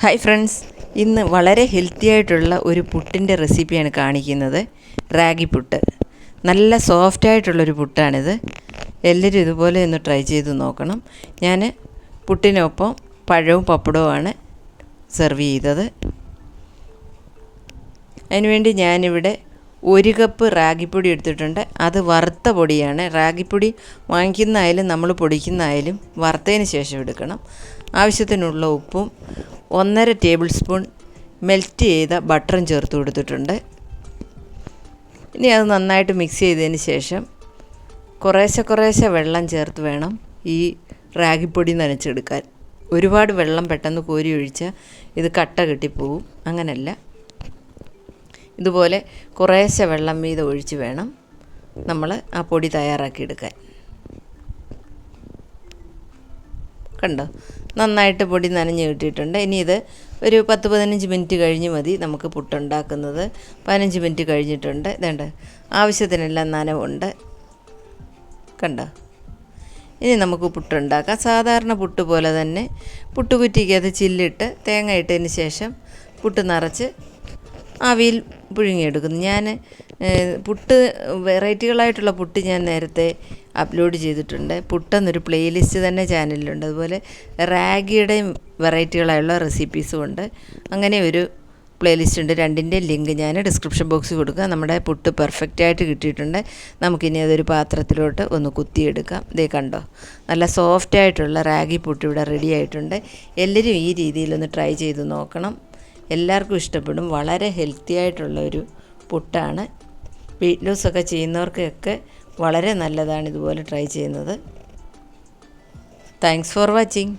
Hi friends ഇന്ന് വളരെ healthy ആയിട്ടുള്ള ഒരു പുട്ടിന്റെ റെസിപ്പിയാണ് കാണിക്കുന്നത്. റാഗി പുട്ട്. നല്ല സോഫ്റ്റ് ആയിട്ടുള്ളൊരു പുട്ടാണിത്. എല്ലാവരും ഇതുപോലെ ഒന്ന് ട്രൈ ചെയ്ത് നോക്കണം. ഞാൻ പുട്ടിനൊപ്പം പഴവും പപ്പടവുമാണ് സെർവ് ചെയ്തത്. അതിനുവേണ്ടി ഞാനിവിടെ ഒരു കപ്പ് റാഗിപ്പൊടി എടുത്തിട്ടുണ്ട്. അത് വറുത്ത പൊടിയാണ്. റാഗിപ്പൊടി വാങ്ങിക്കുന്നതായാലും നമ്മൾ പൊടിക്കുന്നതായാലും വറുത്തതിന് ശേഷം എടുക്കണം. ആവശ്യത്തിനുള്ള ഉപ്പും ഒന്നര ടേബിൾ സ്പൂൺ മെൽറ്റ് ചെയ്ത ബട്ടറും ചേർത്ത് കൊടുത്തിട്ടുണ്ട്. ഇനി അത് നന്നായിട്ട് മിക്സ് ചെയ്തതിന് ശേഷം കുറേശ്ശെ കുറേശ്ശെ വെള്ളം ചേർത്ത് വേണം ഈ റാഗിപ്പൊടി നനച്ചെടുക്കാൻ. ഒരുപാട് വെള്ളം പെട്ടെന്ന് കോരി ഒഴിച്ചാൽ ഇത് കട്ട കെട്ടിപ്പോവും. അങ്ങനല്ല. ഇതുപോലെ കുറേശ്ശെ വെള്ളം വീതം ഒഴിച്ച് വേണം നമ്മൾ ആ പൊടി തയ്യാറാക്കി എടുക്കാൻ. കണ്ടോ? നന്നായിട്ട് പൊടി നനഞ്ഞ് കിട്ടിയിട്ടുണ്ട്. ഇനി ഇത് ഒരു പത്ത് പതിനഞ്ച് മിനിറ്റ് കഴിഞ്ഞ് മതി നമുക്ക് പുട്ടുണ്ടാക്കുന്നത്. പതിനഞ്ച് മിനിറ്റ് കഴിഞ്ഞിട്ടുണ്ട്. ഇതേണ്ട ആവശ്യത്തിനെല്ലാം നനവുണ്ട്. കണ്ടോ? ഇനി നമുക്ക് പുട്ടുണ്ടാക്കാം. സാധാരണ പുട്ട് പോലെ തന്നെ പുട്ടുകുറ്റിക്കകത്ത് ചില്ലിട്ട് തേങ്ങ ഇട്ടതിന് ശേഷം പുട്ട് നിറച്ച് ആവിയിൽ പുഴുങ്ങിയെടുക്കുന്നു. ഞാൻ പുട്ട് വെറൈറ്റികളായിട്ടുള്ള പുട്ട് ഞാൻ നേരത്തെ അപ്ലോഡ് ചെയ്തിട്ടുണ്ട്. പുട്ടെന്നൊരു പ്ലേലിസ്റ്റ് തന്നെ ചാനലിലുണ്ട്. അതുപോലെ റാഗിയുടെയും വെറൈറ്റികളായുള്ള റെസിപ്പീസും ഉണ്ട്. അങ്ങനെ ഒരു പ്ലേലിസ്റ്റ് ഉണ്ട്. രണ്ടിന്റെ ലിങ്ക് ഞാൻ ഡിസ്ക്രിപ്ഷൻ ബോക്സിൽ കൊടുക്കുക. നമ്മുടെ പുട്ട് പെർഫെക്റ്റ് ആയിട്ട് കിട്ടിയിട്ടുണ്ട്. നമുക്കിനി അതൊരു പാത്രത്തിലോട്ട് ഒന്ന് കുത്തിയെടുക്കാം. ഇതേ കണ്ടോ? നല്ല സോഫ്റ്റ് ആയിട്ടുള്ള റാഗി പുട്ട് ഇവിടെ റെഡി ആയിട്ടുണ്ട്. എല്ലാവരും ഈ രീതിയിലൊന്ന് ട്രൈ ചെയ്ത് നോക്കണം. എല്ലാവർക്കും ഇഷ്ടപ്പെടും. വളരെ ഹെൽത്തി ആയിട്ടുള്ള ഒരു പുട്ടാണ്. വെയിറ്റ് ലൂസൊക്കെ ചെയ്യുന്നവർക്കൊക്കെ വളരെ നല്ലതാണ് ഇതുപോലെ ട്രൈ ചെയ്യുന്നത്. Thanks for watching